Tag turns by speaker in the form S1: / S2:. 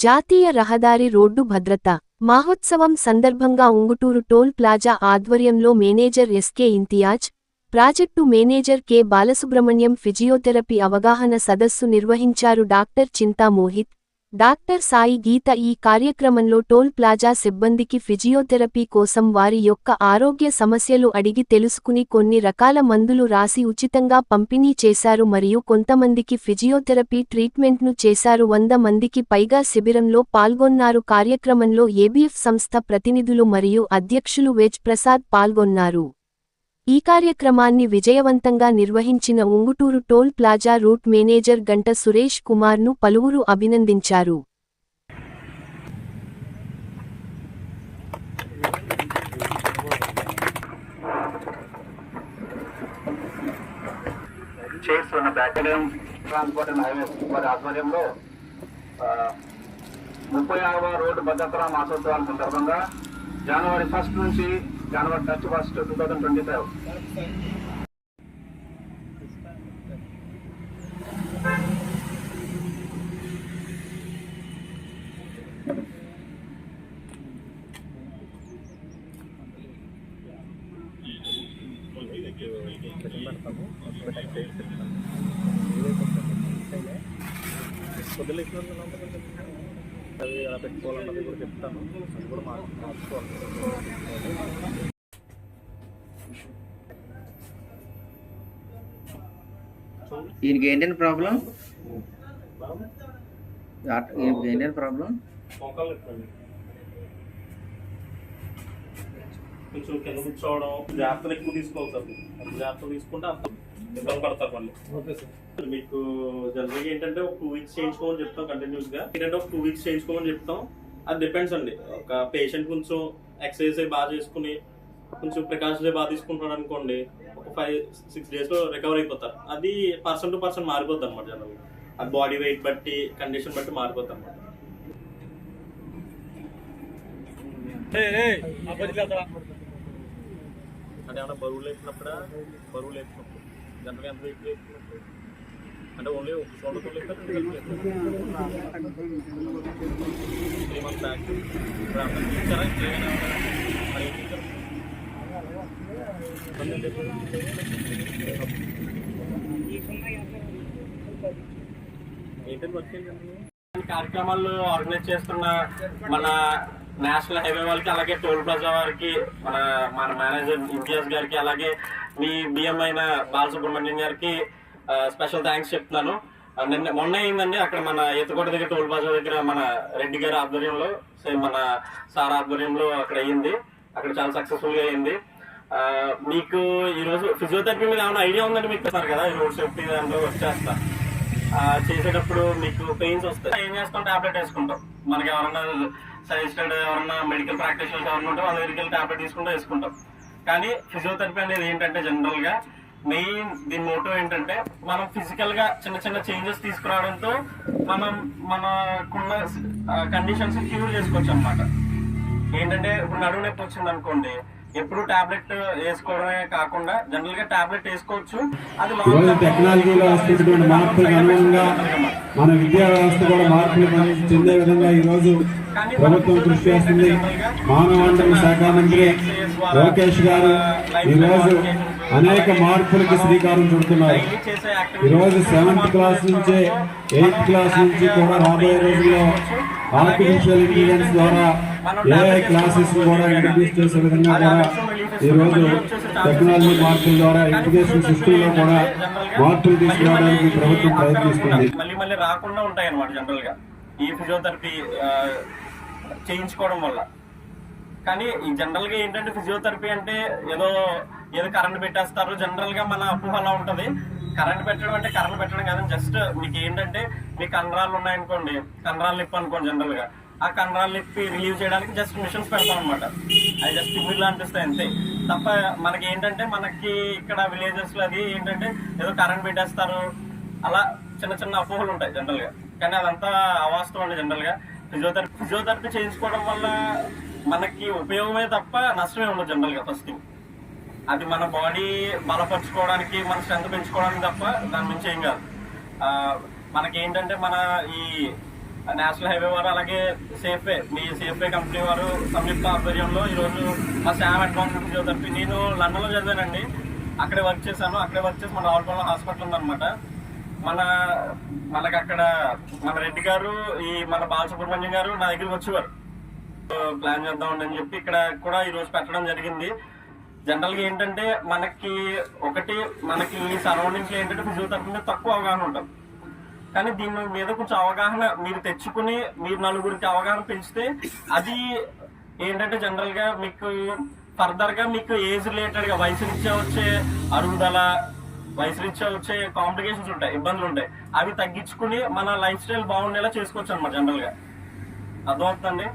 S1: జాతీయ రహదారి రోడ్డు భద్రత. మహోత్సవం సందర్భంగా ఉంగుటూరు టోల్ ప్లాజా ఆధ్వర్యంలో manager SK Imtiaz project manager K Balasubrahmanyam physiotherapy అవగాహన సదస్సు నిర్వహించారు డాక్టర్ చింతా మోహిత్ డాక్టర్ సాయి గీత ఈ కార్యక్రమంలో టోల్ ప్లాజా సిబ్బందికి ఫిజియోథెరపీ కోసం వారి యొక్క ఆరోగ్య సమస్యలు అడిగి తెలుసుకుని కొన్ని రకాల మందులు రాసి ఉచితంగా పంపిణీ చేశారు మరియు కొంతమందికి ఫిజియోథెరపీ ట్రీట్మెంట్ను చేశారు. వంద మందికి పైగా శిబిరంలో పాల్గొన్నారు. కార్యక్రమంలో ఏబీఎఫ్ సంస్థ ప్రతినిధులు మరియు అధ్యక్షులు వేజ్ ప్రసాద్ పాల్గొన్నారు. ఈ కార్యక్రమాన్ని విజయవంతంగా నిర్వహించిన Unguturu toll plaza route manager Ganta Suresh కుమార్ను పలువురు అభినందించారు.
S2: ట్రాన్స్పోర్ట్ అండ్ హైవేస్ వారి ఆధ్వర్యంలో ముప్పై ఆరవ రోడ్డు భద్రతా మాసోత్సవాల సందర్భంగా జనవరి ఫస్ట్ నుంచి జనవరి థర్టీ ఫస్ట్ టూ థౌసండ్
S3: ఎలా పెట్టుకోవాలన్నది కూడా చెప్తాను. అది కూడా మార్చు మార్చుకోవాలి
S4: ఈయనకి ఏంటంటే ప్రాబ్లం? ఈయనకి ఏంటంటే ప్రాబ్లం?
S3: కొంచెం కింద కూర్చోవడం జాగ్రత్తలు ఎక్కువ తీసుకోవాలి సార్. జాగ్రత్తలు తీసుకుంటే ఇబ్బంది పడతారు సార్. మీకు జనరల్గా ఏంటంటే ఒక టూ వీక్స్ చేయించుకోమని చెప్తాం కంటిన్యూస్గా. ఏంటంటే ఒక టూ వీక్స్ చేయించుకోమని చెప్తాం. అది డిపెండ్స్ అండి. ఒక పేషెంట్ కొంచెం ఎక్సర్సైజ్ అవి బాగా చేసుకుని కొంచెం ప్రికాషన్స్ బాగా తీసుకుంటున్నాడు అనుకోండి ఒక ఫైవ్ సిక్స్ డేస్లో రికవర్ అయిపోతారు. అది పర్సన్ టు పర్సన్ మారిపోద్ది అనమాట జనరల్ అది బాడీ వెయిట్ బట్టి కండిషన్ బట్టి మారిపోద్ది అనమాట అంటే ఏమైనా బరువులు వేసినప్పుడా? బరువులు వేసినప్పుడు జనరల్గా ఎంత వెయిట్ వేసినప్పుడు అంటే ఓన్లీ ఒక షోల్డర్ లేకపోతే త్రీ మంత్స్ బ్యాక్ ఇప్పుడు అంతా చూసారా ఏమైనా మరి ఏం చేశారు? ఏంటంటే వర్క్ ఏంటండి కార్యక్రమాలు ఆర్గనైజ్ చేస్తున్న మన నేషనల్ హైవే వాళ్ళకి అలాగే టోల్ ప్లాజా వారికి మన మన మేనేజర్ ఇంతియాజ్ గారికి అలాగే మీ బిఎం అయిన బాలసుబ్రహ్మణ్యం గారికి స్పెషల్ థ్యాంక్స్ చెప్తున్నాను. నిన్న మొన్న అయిందండి అక్కడ మన ఎత్తుకోట దగ్గర టోల్ ప్లాజా దగ్గర మన రెడ్డి గారి ఆధ్వర్యంలో సేమ్ మన సార్ ఆధ్వర్యంలో అక్కడ అయ్యింది. అక్కడ చాలా సక్సెస్ఫుల్గా అయింది మీకు ఈరోజు ఫిజియోథెరపీ మీద ఏమైనా ఐడియా ఉందండి మీకు సార్ కదా ఈ రోడ్ సేఫ్టీ దాంట్లో వచ్చేస్తా. చేసేటప్పుడు మీకు పెయిన్స్ వస్తాయి. ఏం చేస్తాం? టాబ్లెట్ వేసుకుంటాం. మనకి ఎవరన్నా సజెస్టెడ్ ఎవరన్నా మెడికల్ ప్రాక్టీషనర్స్ ఎవరన్నా ఉంటే వాళ్ళ దగ్గరికి వెళ్ళి టాబ్లెట్ తీసుకుంటూ వేసుకుంటాం. కానీ ఫిజియోథెరపీ అనేది ఏంటంటే జనరల్గా మెయిన్ దీని మోటో ఏంటంటే మనం ఫిజికల్గా చిన్న చిన్న చేంజెస్ తీసుకురావడంతో మనం మనకున్న కండిషన్స్ క్యూర్ చేసుకోవచ్చు అన్నమాట. ఏంటంటే ఇప్పుడు నడుము నొప్పి వచ్చింది అనుకోండి ఎప్పుడు టాబ్లెట్ వేసుకోవడమే కాకుండా జనరల్గా టాబ్లెట్ వేసుకోవచ్చు. అది
S5: టెక్నాలజీలో వస్తున్నటువంటి మార్పులకు అనుగుణంగా మన విద్యా వ్యవస్థ కూడా మార్పులు చెందే విధంగా ఈరోజు ప్రభుత్వం కృషి చేస్తుంది. మానవ వనరుల శాఖ మంత్రి లోకేష్ గారు ఈరోజు అనేక మార్పులకి శ్రీకారం చుడుతున్నారు. ఈరోజు సెవెంత్ క్లాస్ నుంచే ఎయిత్ క్లాస్ నుంచి కూడా రాబోయే రోజుల్లో ఆర్టిఫిషియల్ ఇంటెలిజెన్స్ ద్వారా ఏఐ క్లాసెస్ కూడా ఇంట్రడ్యూస్ చేసే విధంగా కూడా ఈరోజు టెక్నాలజీ మార్పుల ద్వారా ఎడ్యుకేషన్ సిస్టంలో కూడా మార్పులు తీసుకురావడానికి ప్రభుత్వం ప్రయత్నిస్తుంది.
S3: మళ్ళీ మళ్ళీ రాకుండా ఉంటాయి అన్నమాట జనరల్గా. ఈ ఫిజియోథెరపీ చేయించుకోవడం వల్ల. కానీ ఈ జనరల్గా ఏంటంటే ఫిజియోథెరపీ అంటే ఏదో ఏదో కరెంట్ పెట్టేస్తారు. జనరల్గా మన అపోహ అలా ఉంటుంది. కరెంట్ పెట్టడం అంటే కరెంట్ పెట్టడం కాదని జస్ట్ మీకు ఏంటంటే మీకు కండరాలు ఉన్నాయనుకోండి. కండరాలు నిప్పు అనుకోండి జనరల్గా. ఆ కండరాలు నిప్పి రిలీవ్ చేయడానికి జస్ట్ మిషన్స్ పెడతాం అనమాట అది జస్ట్ తిమ్మిర్లు అనిపిస్తాయి అంతే. తప్ప మనకి ఏంటంటే మనకి ఇక్కడ విలేజెస్లో అది ఏంటంటే ఏదో కరెంట్ పెట్టేస్తారు. అలా చిన్న చిన్న అపోహలు ఉంటాయి జనరల్గా. కానీ అదంతా అవాస్తవం అండి జనరల్గా. ఫిజియోథెరపీ ఫిజియోథెరపీ చేయించుకోవడం వల్ల మనకి ఉపయోగమే తప్ప నష్టమే ఉండదు జనరల్గా ఫస్ట్ అది మన బాడీ బలపరుచుకోవడానికి మన స్ట్రెంత్ పెంచుకోవడానికి తప్ప దాని నుంచి ఏం కాదు. మనకి ఏంటంటే మన ఈ నేషనల్ హైవే వారు అలాగే సేఫే మీ సేఫే కంపెనీ వారు సంయుక్త ఆధ్వర్యంలో ఈరోజు మా శామ్ అడ్వాన్స్ తప్పి నేను లండన్లో చదివానండి. అక్కడే వర్క్ చేశాను. అక్కడే వర్క్ చేసి మన రావులపాలెం హాస్పిటల్ ఉందన్నమాట. మన మనకి అక్కడ మన రెడ్డి గారు ఈ మన బాలసుబ్రహ్మణ్యం గారు నా దగ్గరికి వచ్చేవారు. ప్లాన్ చేద్దాం అని చెప్పి ఇక్కడ కూడా ఈరోజు పెట్టడం జరిగింది. జనరల్గా ఏంటంటే మనకి ఒకటి మనకి ఈ సరౌండింగ్స్లో ఏంటంటే ఫిజియోథెరపీ మీద తక్కువ అవగాహన ఉంటుంది. కానీ దీని మీద కొంచెం అవగాహన మీరు తెచ్చుకుని మీరు నలుగురికి అవగాహన పెంచితే అది ఏంటంటే జనరల్గా మీకు ఫర్దర్గా మీకు ఏజ్ రిలేటెడ్గా వయసు నుంచే వచ్చే అరుగుదల వయసు నుంచే వచ్చే కాంప్లికేషన్స్ ఉంటాయి ఇబ్బందులు ఉంటాయి. అవి తగ్గించుకుని మన లైఫ్ స్టైల్ బాగుండేలా చేసుకోవచ్చు అనమాట జనరల్గా. అర్థమవుతుందండి